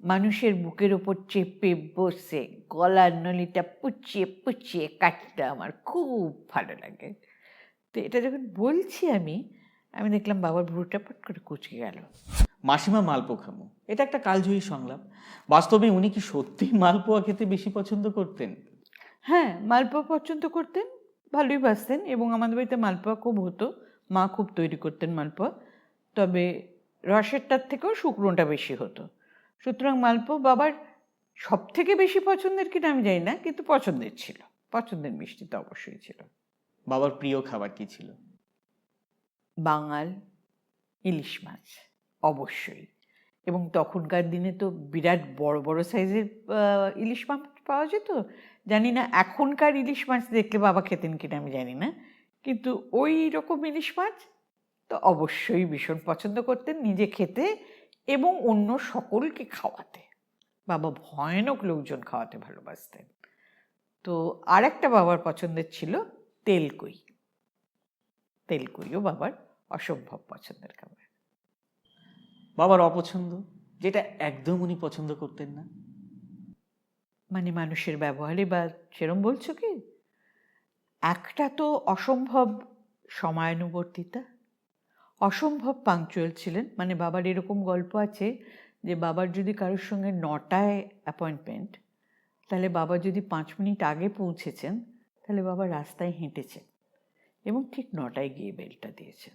মানুষের বুকের ওপর চেপে বসে গলার নলিটা পুচিয়ে পুচিয়ে কাটতে আমার খুব ভালো লাগে। তো এটা যখন বলছি আমি আমি দেখলাম বাবার ভুরুটা পট করে কুচকে গেল। মাসিমা মালপো খামু এটা একটা কালজয়ী সংলাপ। বাস্তবে উনি কি সত্যি মালপোয়া খেতে বেশি পছন্দ করতেন? হ্যাঁ মালপোয়া পছন্দ করতেন ভালোই বাসতেন এবং আমাদের বাড়িতে মালপোয়া খুব হতো। মা খুব তৈরি করতেন মালপোয়া তবে রসেরটার থেকেও শুকনোটা বেশি হতো। সুতরাং মালপোয়া বাবার সব থেকে বেশি পছন্দের কিনা আমি জানি না কিন্তু পছন্দের ছিল। পছন্দের মিষ্টি তো অবশ্যই ছিল। বাবার প্রিয় খাবার কি ছিল? বাঙাল ইলিশ মাছ অবশ্যই। এবং তখনকার দিনে তো বিরাট বড় বড় সাইজের ইলিশ মাছ পাওয়া যেত। জানি না এখনকার ইলিশ মাছ দেখলে বাবা খেতেন কিনা আমি জানি না। কিন্তু ওই রকম ইলিশ মাছ তো অবশ্যই ভীষণ পছন্দ করতেন। নিজে খেতে এবং অন্য সকলকে খাওয়াতে। বাবা ভয়ানক লোকজন খাওয়াতে ভালোবাসতেন। তো আর একটা বাবার পছন্দের ছিল তেলকুই। তেলকুইও বাবার অসম্ভব পছন্দের খাবার। বাবার অপছন্দ? যেটা একদম উনি পছন্দ করতেন না? মানে মানুষের ব্যবহারে বা সেরম বলছো কি? একটা তো অসম্ভব সময়ানুবর্তিতা। অসম্ভব পাংচুয়াল ছিলেন। মানে বাবার এরকম গল্প আছে যে বাবার যদি কারোর সঙ্গে নটায় অ্যাপয়েন্টমেন্ট তাহলে বাবা যদি পাঁচ মিনিট আগে পৌঁছেছেন, তাহলে বাবা রাস্তায় হেঁটেছেন এবং ঠিক নটায় গিয়ে বেলটা দিয়েছেন।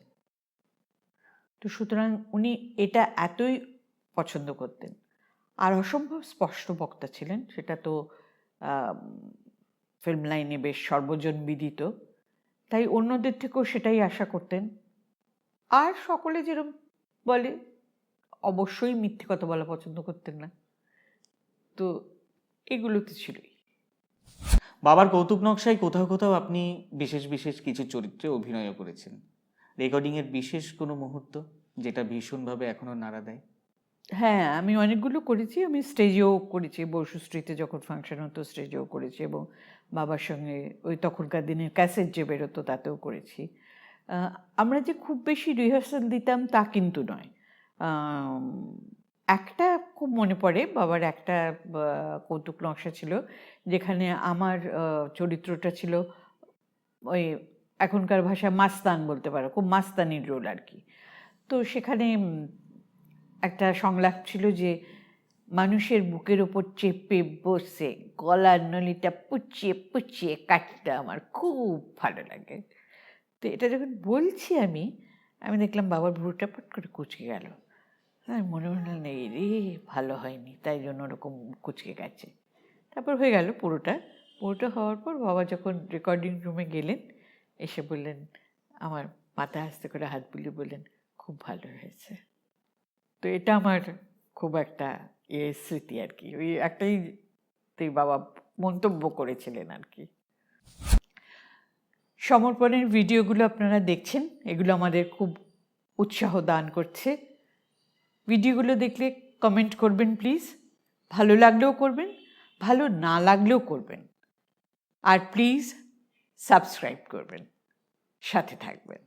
তো সুতরাং উনি এটা এতই পছন্দ করতেন। আর অসম্ভব স্পষ্ট বক্তা ছিলেন, সেটা তো ফিল্ম লাইনে বেশ সর্বজন বিদিত। তাই অন্যদের থেকেও সেটাই আশা করতেন। আর সকলে যেরকম বলে অবশ্যই মিথ্যে কথা বলা পছন্দ করতেন না। তো এগুলো তো ছিলই। বাবার কৌতুক নকশায় কোথাও কোথাও আপনি বিশেষ বিশেষ কিছু চরিত্রে অভিনয়ও করেছেন। রেকর্ডিংয়ের বিশেষ কোনো মুহূর্ত যেটা ভীষণভাবে এখনও নাড়া দেয়? হ্যাঁ আমি অনেকগুলো করেছি। আমি স্টেজেও করেছি। বসুশ্রীতে যখন ফাংশন হতো স্টেজেও করেছি এবং বাবার সঙ্গে ওই তখনকার দিনের ক্যাসেট যে বেরোতো তাতেও করেছি। আমরা যে খুব বেশি রিহার্সাল দিতাম তা কিন্তু নয়। একটা খুব মনে পড়ে, বাবার একটা কৌতুক নকশা ছিল, যেখানে আমার চরিত্রটা ছিল ওই এখনকার ভাষায় মাস্তান বলতে পারো, খুব মাস্তানির রোল আর কি। তো সেখানে একটা সংলাপ ছিল যে মানুষের বুকের ওপর চেপে বসে, গলার নলিটা পুচিয়ে পুচিয়ে কাটতে আমার খুব ভালো লাগে। তো এটা যখন বলছি আমি আমি দেখলাম বাবার ভুরুটা পট করে কুচকে গেল। হ্যাঁ মনে মনে এই রে, ভালো হয়নি। তাই জন্য ওরকম কুচকে গেছে। তারপর হয়ে গেল পুরোটা। পুরোটা হওয়ার পর বাবা যখন রেকর্ডিং রুমে গেলেন, এসে বললেন, আমার মাথা আস্তে করে হাত বুলিয়ে বললেন, খুব ভালো হয়েছে। তো এটা আমার খুব একটা ইয়ে স্মৃতি আর কি। ওই একটাই তুই বাবা মন্তব্য করেছিলেন আর কি। সমর্পণের ভিডিওগুলো আপনারা দেখছেন, এগুলো আমাদের খুব উৎসাহ দান করছে। ভিডিওগুলো দেখলে কমেন্ট করবেন প্লিজ ভালো লাগলেও করবেন, ভালো না লাগলেও করবেন। আর প্লিজ সাবস্ক্রাইব করবেন, সাথে থাকবেন।